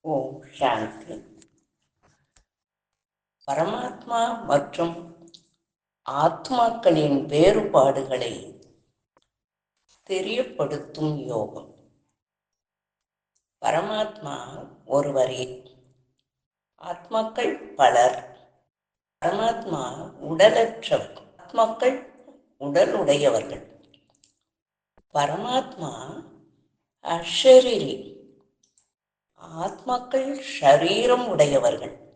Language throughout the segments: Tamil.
ஓம் சாந்தி பரமாத்மா மற்றும் ஆத்மாக்களின் வேறுபாடுகளை தெரியப்படுத்தும் யோகம். பரமாத்மா ஒருவரே. ஆத்மாக்கள் பலர். பரமாத்மா உடலற்றவர். ஆத்மாக்கள் உடலுடையவர்கள். பரமாத்மா அஷரீரி. ஆத்மாக்கள் ஷரீரம் உடையவர்கள்.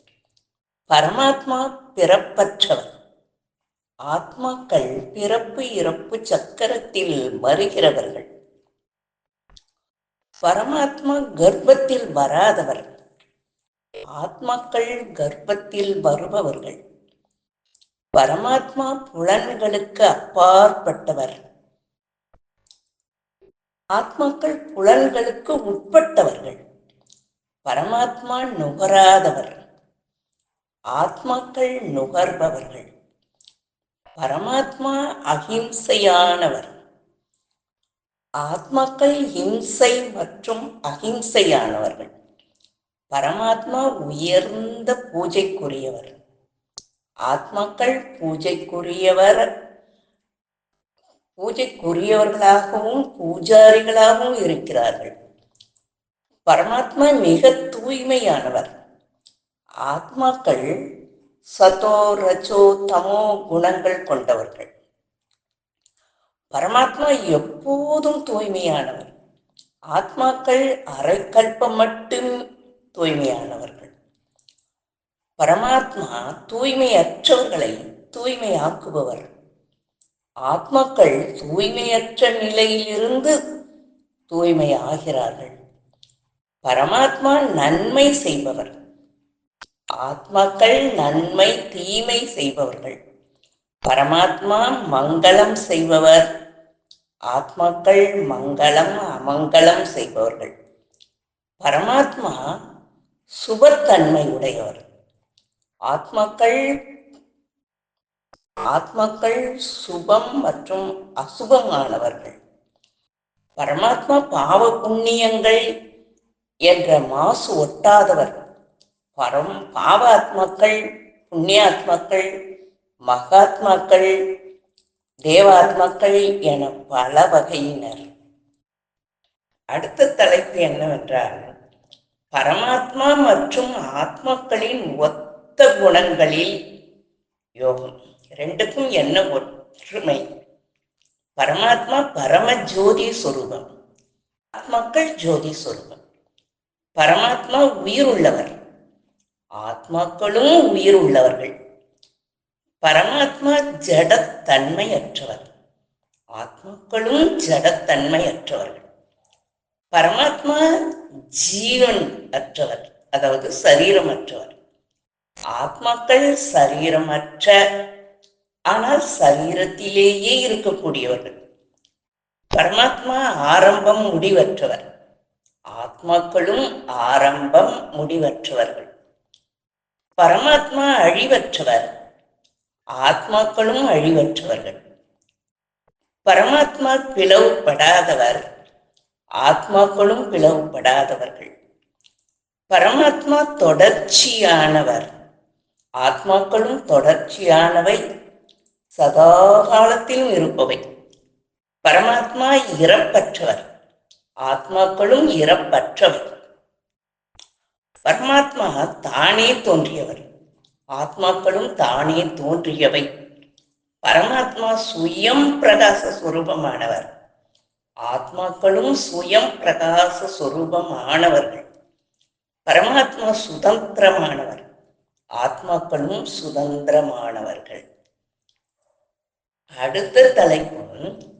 பரமாத்மா பிறப்பற்றவர். ஆத்மாக்கள் பிறப்பு இறப்பு சக்கரத்தில் வருகிறவர்கள் பரமாத்மா கர்ப்பத்தில் வராதவர். ஆத்மாக்கள் கர்ப்பத்தில் வருபவர்கள். பரமாத்மா புலன்களுக்கு அப்பாற்பட்டவர். ஆத்மாக்கள் புலன்களுக்கு உட்பட்டவர்கள். பரமாத்மா நுகராதவர். ஆத்மாக்கள் நுகர்பவர்கள். பரமாத்மா அகிம்சையானவர் ஆத்மாக்கள் ஹிம்சை மற்றும் அகிம்சையானவர்கள் பரமாத்மா உயர்ந்த பூஜைக்குரியவர். ஆத்மாக்கள் பூஜைக்குரியவர். பூஜைக்குரியவர்களாகவும் பூஜாரிகளாகவும் இருக்கிறார்கள். பரமாத்மா மிக தூய்மையானவர். ஆத்மாக்கள் சதோ ரஜோ தமோ குணங்கள் கொண்டவர்கள். பரமாத்மா எப்போதும் தூய்மையானவர். ஆத்மாக்கள் அரைக்கல்பம் மட்டும் தூய்மையானவர்கள். பரமாத்மா தூய்மையற்றவர்களை தூய்மையாக்குபவர். ஆத்மாக்கள் தூய்மையற்ற நிலையிலிருந்து தூய்மையாகிறார்கள். பரமாத்மா நன்மை செய்பவர். ஆத்மாக்கள் நன்மை தீமை செய்பவர்கள். பரமாத்மா மங்களம் செய்பவர். ஆத்மாக்கள் மங்களம் அமங்கலம் செய்பவர்கள். பரமாத்மா சுபத்தன்மை உடையவர் ஆத்மாக்கள் ஆத்மாக்கள் சுபம் மற்றும் அசுபமானவர்கள். பரமாத்மா பாவ புண்ணியங்கள் என்ற மாசு ஒட்டாதவர். பரம் பாவாத்மாக்கள் புண்ணியாத்மாக்கள் மகாத்மாக்கள் தேவாத்மாக்கள் என பல வகையினர். அடுத்த தலைப்பு என்னவென்றால் பரமாத்மா மற்றும் ஆத்மாக்களின் ஒத்த குணங்களில் யோகம். ரெண்டுக்கும் என்ன ஒற்றுமை? பரமாத்மா பரம ஜோதி சொரூபம். ஆத்மாக்கள் ஜோதி சொரூபம். பரமாத்மா உயிர் உள்ளவர் ஆத்மாக்களும் உயிர் உள்ளவர்கள் பரமாத்மா ஜடத்தன்மையற்றவர். ஆத்மாக்களும் ஜடத்தன்மையற்றவர்கள். பரமாத்மா ஜீவன் அற்றவர் அதாவது சரீரமற்றவர். ஆத்மாக்கள் சரீரமற்ற ஆனால் சரீரத்திலேயே இருக்கக்கூடியவர்கள். பரமாத்மா ஆரம்பம் முடிவற்றவர். ஆத்மாக்களும் ஆரம்பம் முடிவற்றவர்கள். பரமாத்மா அழிவற்றவர். ஆத்மாக்களும் அழிவற்றவர்கள். பரமாத்மா பிளவுபடாதவர். ஆத்மாக்களும் பிளவுபடாதவர்கள். பரமாத்மா தொடர்ச்சியானவர். ஆத்மாக்களும் தொடர்ச்சியானவை. சதாகாலத்திலும் இருப்பவை. பரமாத்மா இறப்பற்றவர். ஆத்மாக்களும் இறப்பற்றவர் பரமாத்மா தானே தோன்றியவர். ஆத்மாக்களும் தானே தோன்றியவை. பரமாத்மா சுயம் பிரகாச சுரூபமானவர். ஆத்மாக்களும் சுயம் பிரகாச சுரூபமானவர்கள். பரமாத்மா சுதந்திரமானவர். ஆத்மாக்களும் சுதந்திரமானவர்கள். அடுத்த தலைப்பு.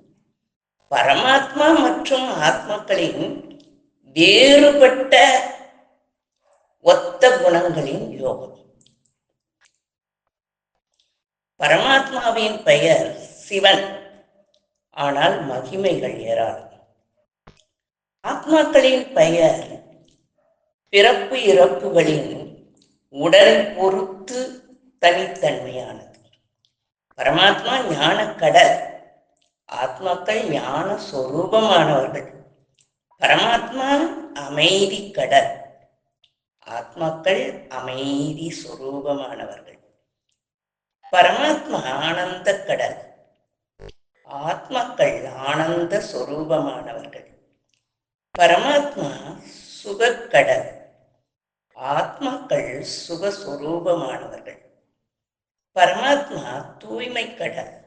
பரமாத்மா மற்றும் ஆத்மாக்களின் வேறுபட்ட ஒத்த குணங்களின் யோகம். பரமாத்மாவின் பெயர் சிவன். ஆனால் மகிமைகள் ஏராளம். ஆத்மாக்களின் பெயர் பிறப்பு இறப்புகளின் உடலை பொறுத்து தனித்தன்மையானது. பரமாத்மா ஞான கடல் ஆத்மாக்கள் ஞான சொரூபமானவர்கள் பரமாத்மா அமைதி கடல். ஆத்மாக்கள் அமைதி சொரூபமானவர்கள் பரமாத்மா ஆனந்த கடல். ஆத்மாக்கள் ஆனந்த சொரூபமானவர்கள் பரமாத்மா சுகக்கடல். ஆத்மாக்கள் சுகஸ்வரூபமானவர்கள். பரமாத்மா தூய்மை கடல்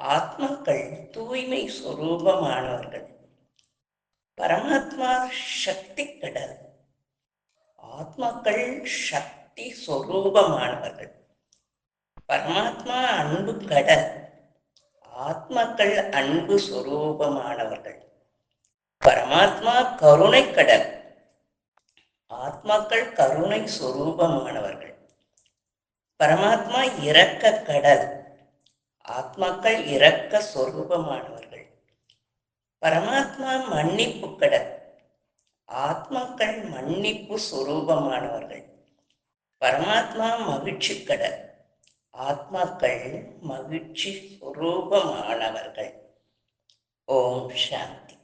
ஆத்மாக்கள் தூய்மை சுரூபமானவர்கள். பரமாத்மா சக்தி கடல். ஆத்மாக்கள் சக்தி சொரூபமானவர்கள். பரமாத்மா அன்பு கடல். ஆத்மாக்கள் அன்பு சொரூபமானவர்கள். பரமாத்மா கருணை கடல். ஆத்மாக்கள் கருணை சொரூபமானவர்கள். பரமாத்மா இரக்க கடல். ஆத்மாக்கள் இரக்க சொரூபமானவர்கள். பரமாத்மா மன்னிப்பு கடல் ஆத்மாக்கள் மன்னிப்பு சொரூபமானவர்கள். பரமாத்மா மகிழ்ச்சி கடல் ஆத்மாக்கள் மகிழ்ச்சி சுரூபமானவர்கள். ஓம் சாந்தி.